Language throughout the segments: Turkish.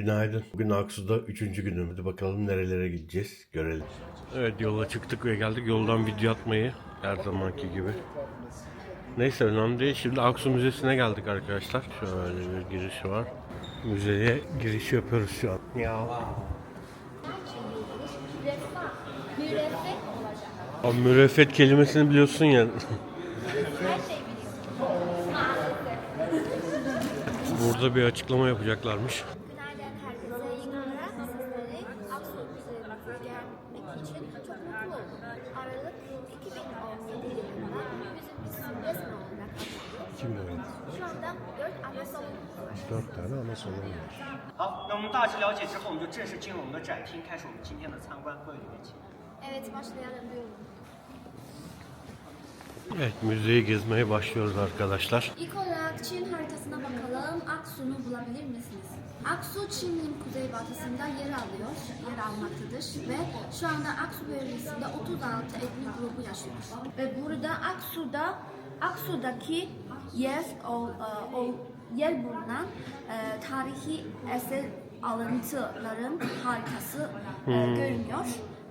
Günaydın. Bugün Aksu'da üçüncü günüm. Hadi bakalım nerelere gideceğiz görelim. Evet yola çıktık ve geldik. Yoldan video atmayı her zamanki gibi. Neyse önemli değil. Şimdi Aksu Müzesi'ne geldik arkadaşlar. Şöyle bir girişi var. Müzeye giriş yapıyoruz şu an. Ya. O müreffet kelimesini biliyorsun ya. Her şey. Burada bir açıklama yapacaklarmış. 正式进入我们的展厅，开始我们今天的参观。各位里面请。 Evet başlayalım diyorum. Evet müzeyi gezmeye başlıyoruz arkadaşlar. İlk olarak Çin haritasına bakalım. Aksu'nu bulabilir misiniz? Aksu Çin'in kuzeybatısında yer alıyor, yer almaktadır ve şu anda Aksu bölgesinde 36 etnik grubu yaşıyor. Ve burada Aksu'da Aksu'daki yer o, e, o yer bulunan e, tarihi eser alıntıların haritası e, görünüyor.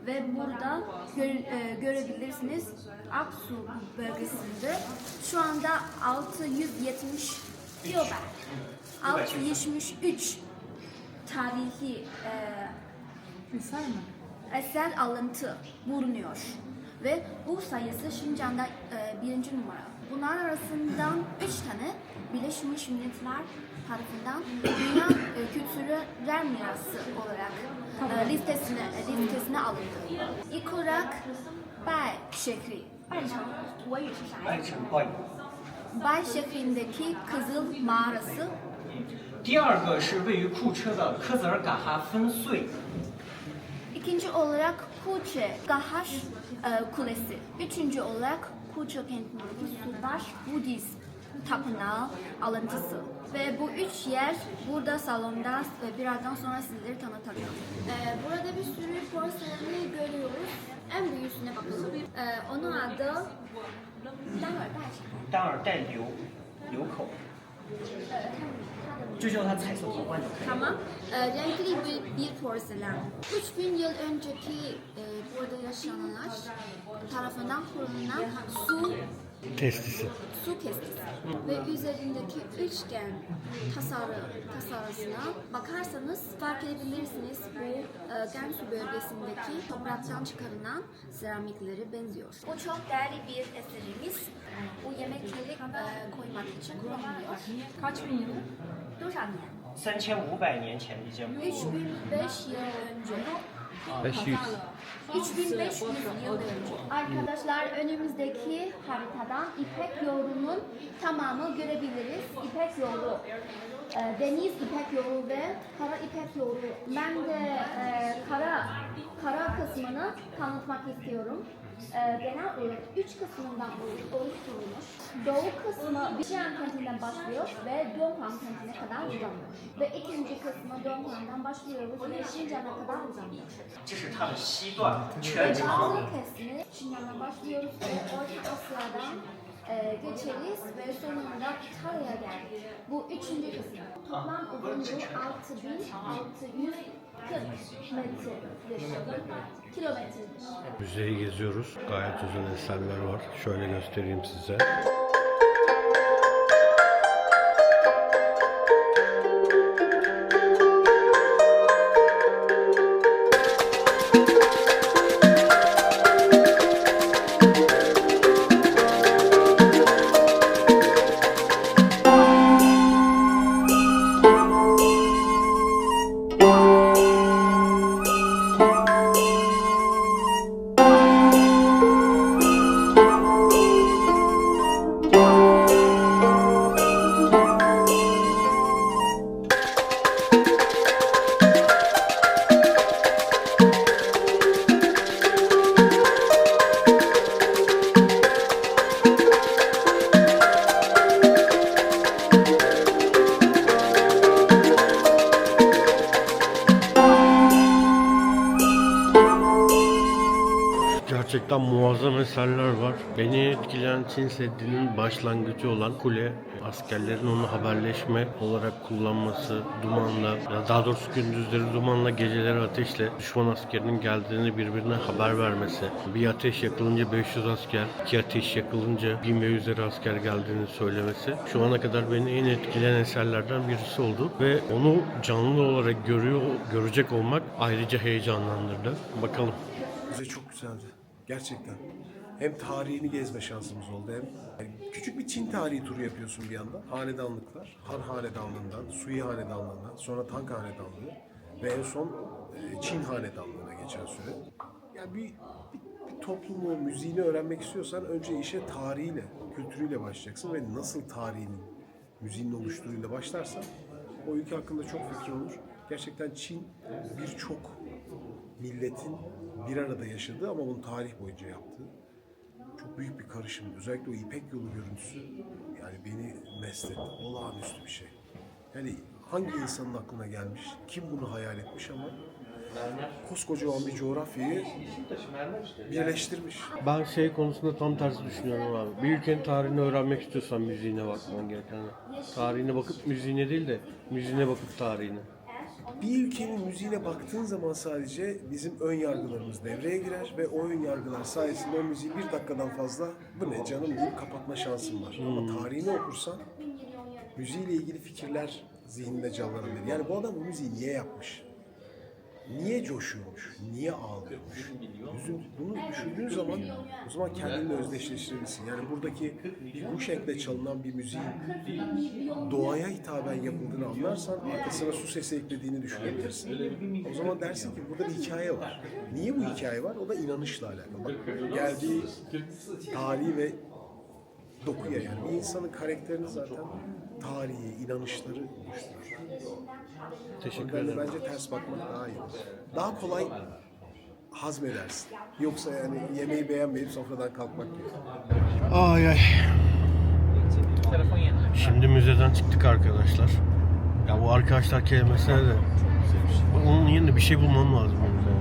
Ve burada gör- e, görebilirsiniz Aksu bölgesinde. Şu anda 670 kilometre 673 tarihi e, Eser mi? eser alıntı bulunuyor. Ve bu sayısı Şincan'da e, birinci numara. Bunlar arasından üç tane Birleşmiş Milletler tarafından Dünya e, Kültürel Mirası olarak e, listesine, e, listesine alındı. İlk olarak Bay şehri. 爱城，我语是啥呀？ 爱城观影。 Bay şehrindeki Kızıl Mağarası 第二个是位于库车的科泽尔嘎哈分隧， İkinci olarak Kuche Gahaş e, Kulesi. Üçüncü olarak Kuche kentindeki Sudaş Budist Tapınağı alıntısı. Ve bu üç yer burada salonda ve birazdan sonra sizleri tanıtacağım. Ee, burada bir sürü porseleni görüyoruz. En büyüğüne bakalım. Ee, onun adı... Tamam. E, ee, renkli bir, bir porselen. 3000 yıl önceki e, burada yaşananlar tarafından kullanılan su Testisi. su kestisi ve üzerindeki üçgen tasarı tasarısına bakarsanız fark edebilirsiniz bu e, Gansu bölgesindeki topraktan çıkarılan seramiklere benziyor. Bu çok değerli bir eserimiz. Bu yemekleri e, koymak için kullanılıyor. Kaç bin yılı? 多少年？三千五百年前的建筑， 3005 yıl önce. 500. 3500 yıl önce. Arkadaşlar önümüzdeki haritadan İpek yolunun tamamı görebiliriz. İpek yolu, e, deniz İpek yolu ve kara İpek yolu. Ben de e, kara kara kısmını tanıtmak istiyorum. Ee, genel olarak üç kısmından oluşturulmuş. Doğu kısmı Vijan kentinden başlıyor ve Donghan kentine kadar uzanıyor. Ve ikinci kısmı Donghan'dan başlıyor ve Şincan'a kadar uzanıyor. Ve Batı kesimi Şincan'a başlıyoruz ve Orta Asya'dan e, geçeriz ve sonunda İtalya'ya geldik. Bu üçüncü kısım. Toplam uzunluğu 6600 6640 metredir. Kilometredir. Müzeyi geziyoruz. Gayet güzel eserler var. Şöyle göstereyim size. Gerçekten muazzam eserler var. Beni etkileyen Çin Seddi'nin başlangıcı olan kule, askerlerin onu haberleşme olarak kullanması, dumanla, daha doğrusu gündüzleri dumanla, geceleri ateşle düşman askerinin geldiğini birbirine haber vermesi. Bir ateş yakılınca 500 asker, iki ateş yakılınca 1000 ve üzeri asker geldiğini söylemesi şu ana kadar beni en etkileyen eserlerden birisi oldu ve onu canlı olarak görüyor, görecek olmak ayrıca heyecanlandırdı. Bakalım. Müze çok güzeldi. Gerçekten. Hem tarihini gezme şansımız oldu hem yani küçük bir Çin tarihi turu yapıyorsun bir yandan. Hanedanlıklar, Han Hanedanlığından, Sui Hanedanlığından, sonra Tang Hanedanlığı ve en son e, Çin Hanedanlığı'na geçen süre. Yani bir, bir, bir toplumu, müziğini öğrenmek istiyorsan önce işe tarihiyle, kültürüyle başlayacaksın ve nasıl tarihinin, müziğinin oluştuğuyla başlarsan o ülke hakkında çok fikir olur. Gerçekten Çin birçok milletin bir arada yaşadığı ama bunu tarih boyunca yaptığı çok büyük bir karışım. Özellikle o İpek yolu görüntüsü yani beni mest etti. Olağanüstü bir şey. Yani hangi insanın aklına gelmiş, kim bunu hayal etmiş ama koskocaman bir coğrafyayı birleştirmiş. Ben şey konusunda tam tersi düşünüyorum abi. Bir ülkenin tarihini öğrenmek istiyorsan müziğine bakman gereken. Tarihine bakıp müziğine değil de müziğine bakıp tarihine. Bir ülkenin müziğine baktığın zaman sadece bizim ön yargılarımız devreye girer ve o ön yargılar sayesinde o müziği bir dakikadan fazla bu ne canım deyip kapatma şansın var. Ama tarihini okursan müziğiyle ilgili fikirler zihninde canlanabilir. Yani bu adam bu müziği niye yapmış? Niye coşuyormuş? Niye ağlıyormuş? Üzün- Bunu düşündüğün zaman o zaman kendinle özdeşleştirirsin. Yani buradaki bir bu şekilde çalınan bir müziğin doğaya hitaben yapıldığını anlarsan arkasına su sesi eklediğini düşünebilirsin. O zaman dersin ki burada bir hikaye var. Niye bu hikaye var? O da inanışla alakalı. Bak, geldiği tarihi ve dokuya yani bir insanın karakterini zaten tarihi, inanışları oluşturur. Teşekkür ederim. bence ters bakmak daha iyi. Daha kolay hazmedersin. Yoksa yani yemeği beğenmeyip sofradan kalkmak gibi. Ay ay. Şimdi müzeden çıktık arkadaşlar. Ya bu arkadaşlar kelimesine de onun yerine bir şey bulmam lazım. müzeye.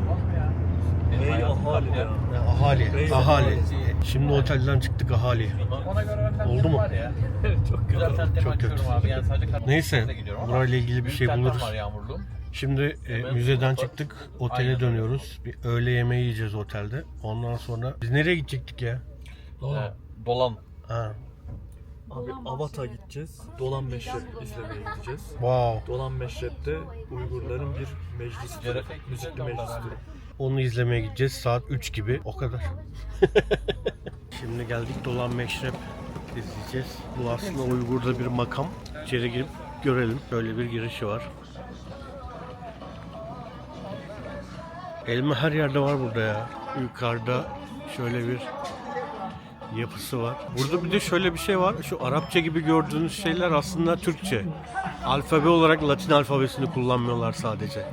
Ey ahali. Ya, ahali, ahali. Şimdi otelden çıktık ahali. Oldu mu? çok güzel. Zaten Çok kötü. abi. Yani sadece kat- Neyse, burayla ilgili bir şey buluruz. Şimdi e, müzeden çıktık, otele Aynen. dönüyoruz. Bir öğle yemeği yiyeceğiz otelde. Ondan sonra biz nereye gidecektik ya? Ee, dolan. Ha, Abi Avat'a gideceğiz. Dolan Meşrep izlemeye gideceğiz. wow. Dolan Meşrep'te Uygurların bir meclisi, müzikli meclisi. Onu izlemeye gideceğiz saat 3 gibi. O kadar. Şimdi geldik Dolan Meşrep izleyeceğiz. Bu aslında Uygur'da bir makam. İçeri girip görelim. Böyle bir girişi var. Elma her yerde var burada ya. Yukarıda şöyle bir yapısı var. Burada bir de şöyle bir şey var. Şu Arapça gibi gördüğünüz şeyler aslında Türkçe. Alfabe olarak Latin alfabesini kullanmıyorlar sadece.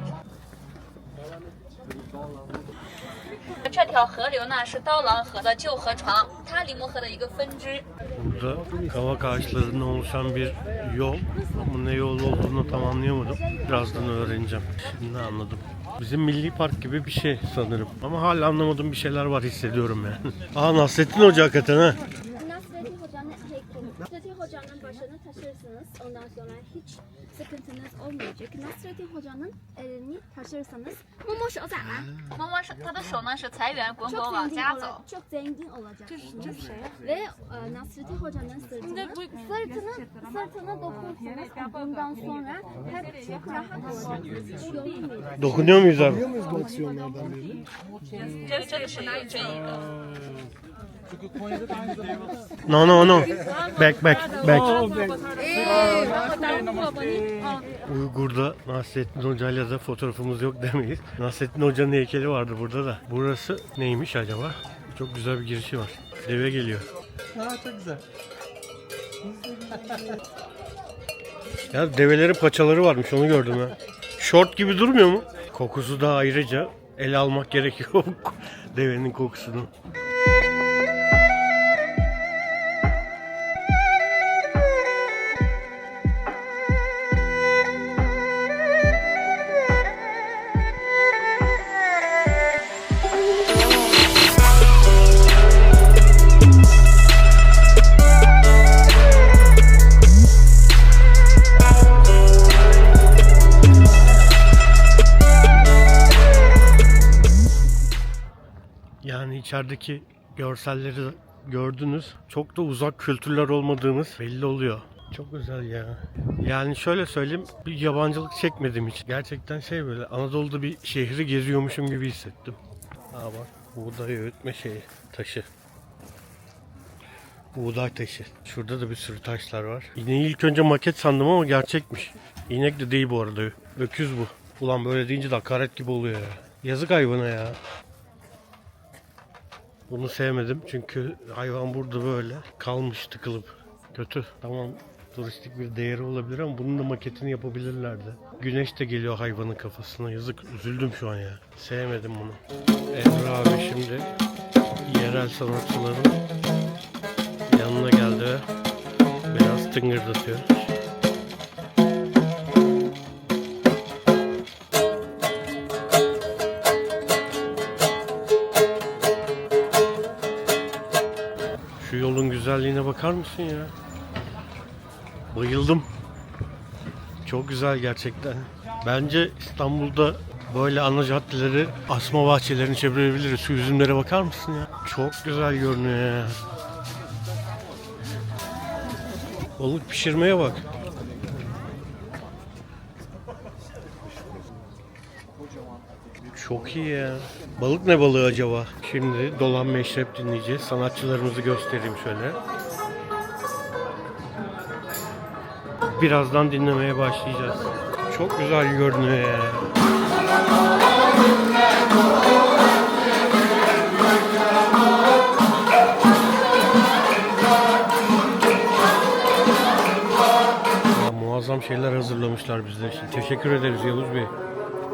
这条河流呢是刀郎河的旧河床，它里木河的一个分支。 Burada kavak ağaçlarından oluşan bir yol ama ne yol olduğunu tam anlayamadım. Birazdan öğreneceğim. Şimdi anladım. Bizim milli park gibi bir şey sanırım. Ama hala anlamadığım bir şeyler var hissediyorum yani. Aa Nasrettin Hoca hakikaten ha. Nasrettin Hoca'nın heykeli. Nasrettin Hoca'nın başını taşırsanız ondan sonra hiç sıkıntınız olmayacak. Nasrettin Hoca'nın elini taşırsanız Momo 手在哪？摸摸手，他的手呢是财源滚滚 Çok 往 zengin, 家 ola- 走。 çok zengin olacaksınız. Ve e, Nasrettin Hoca'nın sırtını, sırtını, sırtına dokunsanız bundan sonra hep çok rahat olacaksınız. Hiç yorulmayacak. Dokunuyor muyuz abi? 这这个是这一个。 No no no. Back back back. Uygur'da Nasrettin Hoca'yla da fotoğrafımız yok demeyiz. Nasrettin Hoca'nın heykeli vardı burada da. Burası neymiş acaba? Çok güzel bir girişi var. Deve geliyor. çok güzel. Ya develerin paçaları varmış onu gördüm ya. Şort gibi durmuyor mu? Kokusu da ayrıca ele almak gerekiyor devenin kokusunu. İçerideki görselleri gördünüz. Çok da uzak kültürler olmadığımız belli oluyor. Çok güzel ya. Yani şöyle söyleyeyim, bir yabancılık çekmedim hiç. Gerçekten şey böyle Anadolu'da bir şehri geziyormuşum gibi hissettim. Ha bak, buğday öğütme şeyi, taşı. Buğday taşı. Şurada da bir sürü taşlar var. İneği ilk önce maket sandım ama gerçekmiş. İnek de değil bu arada. Öküz bu. Ulan böyle deyince de hakaret gibi oluyor ya. Yazık hayvana ya. Bunu sevmedim çünkü hayvan burada böyle kalmış tıkılıp. Kötü. Tamam turistik bir değeri olabilir ama bunun da maketini yapabilirlerdi. Güneş de geliyor hayvanın kafasına. Yazık üzüldüm şu an ya. Sevmedim bunu. Emre abi şimdi yerel sanatçıların yanına geldi ve biraz tıngırdatıyor. Güzelliğine bakar mısın ya? Bayıldım. Çok güzel gerçekten. Bence İstanbul'da böyle ana caddeleri asma bahçelerini çevirebiliriz. Şu üzümlere bakar mısın ya? Çok güzel görünüyor ya. Balık pişirmeye bak. Çok iyi ya. Balık ne balığı acaba? Şimdi dolan meşrep dinleyeceğiz. Sanatçılarımızı göstereyim şöyle. Birazdan dinlemeye başlayacağız. Çok güzel görünüyor ya. Ya, muazzam şeyler hazırlamışlar bizler için. Teşekkür ederiz Yavuz Bey.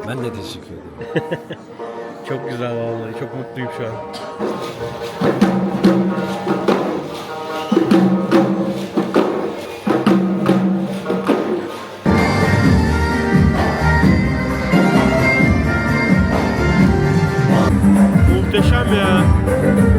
Ben de teşekkür ederim. Çok güzel vallahi. Çok mutluyum şu an. Muhteşem ya.